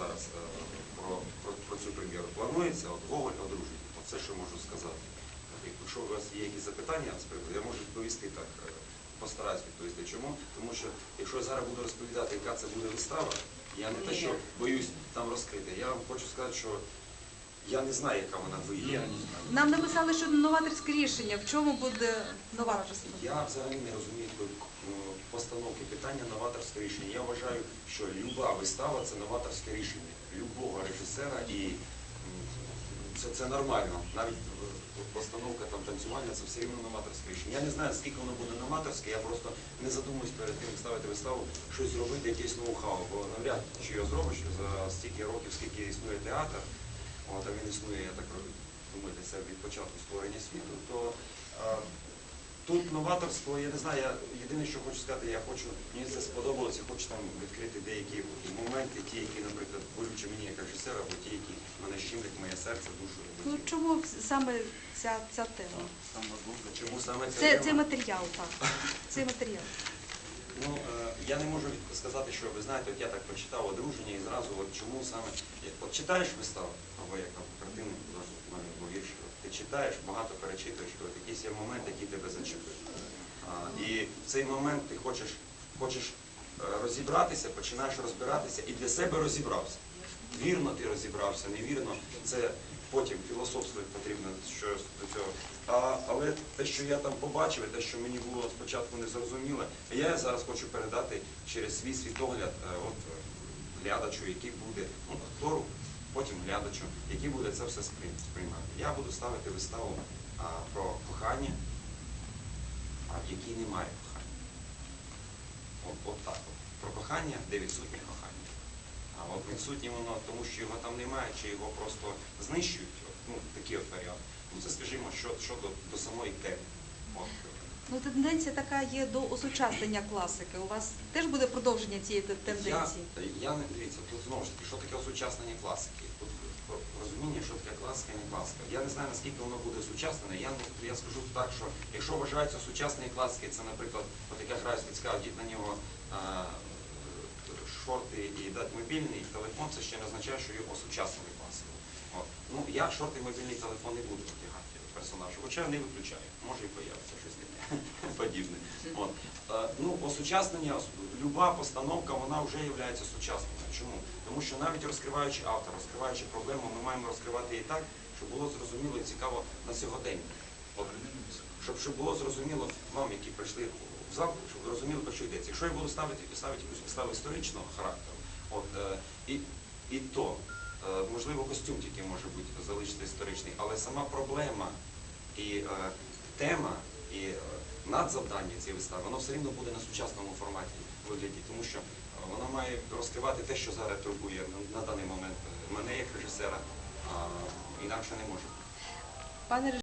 зараз е, про, про, про цю прем'єру. Планується от Гоголь одруження. Оце що можу сказати. Якщо у вас є якісь запитання з приводу, я можу відповісти так. е, Постараюсь відповісти. Чому? Тому що якщо я зараз буду розповідати, яка це буде вистава, я не те, що боюсь там розкрити. Я вам хочу сказати, що я не знаю, яка вона вийде. Нам написали, що новаторське рішення. В чому буде нова новаторство? Я взагалі не розумію питання новаторське рішення. Я вважаю, що люба вистава це новаторське рішення любого режисера і це, це нормально. Навіть е, постановка там танцювання це все рівно новаторське рішення. Я не знаю, скільки воно буде новаторське, я просто не задумуюсь перед тим, ставити виставу, щось зробити, якесь ноу-хау, бо навряд чи його зробиш за стільки років, скільки існує театр, от, а він існує, я так думаю, десь від початку створення світу, то е, Тут новаторство, я не знаю, я єдине, що хочу сказати, я хочу, мені це сподобалося, я хочу там відкрити деякі моменти, ті, які, наприклад, болючі мені як режисера, або ті, які мене щемлять моє серце, душу. Ну чому саме ця, ця тема? Чому саме це? Це, тема? це матеріал, так. Це матеріал. Ну, е, я не можу сказати, що ви знаєте, от я так прочитав одруження і зразу, от чому саме, от читаєш виставу, або як там картину, або вірш, от ти читаєш, багато перечитуєш, от якийсь є момент, який тебе зачепив. І в цей момент ти хочеш, хочеш е, розібратися, починаєш розбиратися і для себе розібрався. Вірно ти розібрався, невірно, це потім філософствувати потрібно що до цього. А, але те, що я там побачив, і те, що мені було спочатку незрозуміло, я зараз хочу передати через свій світогляд е, от, е, глядачу, який буде, ну, актору, потім глядачу, який буде це все сприйм- сприймати. Я буду ставити виставу а, про кохання, в якій немає кохання. От, от так. От. Про кохання, де відсутнє кохання. А от відсутнє воно, тому що його там немає, чи його просто знищують. От, ну, такі от варіанти. Ну, це, скажімо, що, що до, до самої теми. От. Ну, тенденція така є до осучаснення класики. У вас теж буде продовження цієї тенденції? Я, я не дивіться, тут знову ж таки, що таке осучаснення класики? Тут розуміння, що таке класика і класика. Я не знаю, наскільки воно буде сучаснене. Я, я скажу так, що якщо вважаються сучасні класики, це, наприклад, от яка грає Світська, діть на нього а, шорти і дати мобільний телефон, це ще не означає, що його осучаснили класику. От. Ну, я шорти і мобільний телефон не буду одягати персонажу, хоча не виключаю, може і появиться щось таке подібне. От. Е, Ну, осучаснення, люба постановка, вона вже є сучасною. Чому? Тому що навіть розкриваючи автор, розкриваючи проблему, ми маємо розкривати її так, щоб було зрозуміло і цікаво на сьогодення. Щоб, щоб було зрозуміло вам, які прийшли в зал, щоб розуміли, про що йдеться. Якщо я буду ставити, ставити якусь виставу історичного характеру, от, е, і, і то, е, можливо, костюм тільки може бути залишити історичний, але сама проблема і е, тема, і е, надзавдання цієї вистави, воно все рівно буде на сучасному форматі вигляді, тому що е, воно має розкривати те, що зараз турбує на, даний момент е, мене як режисера, інакше не може.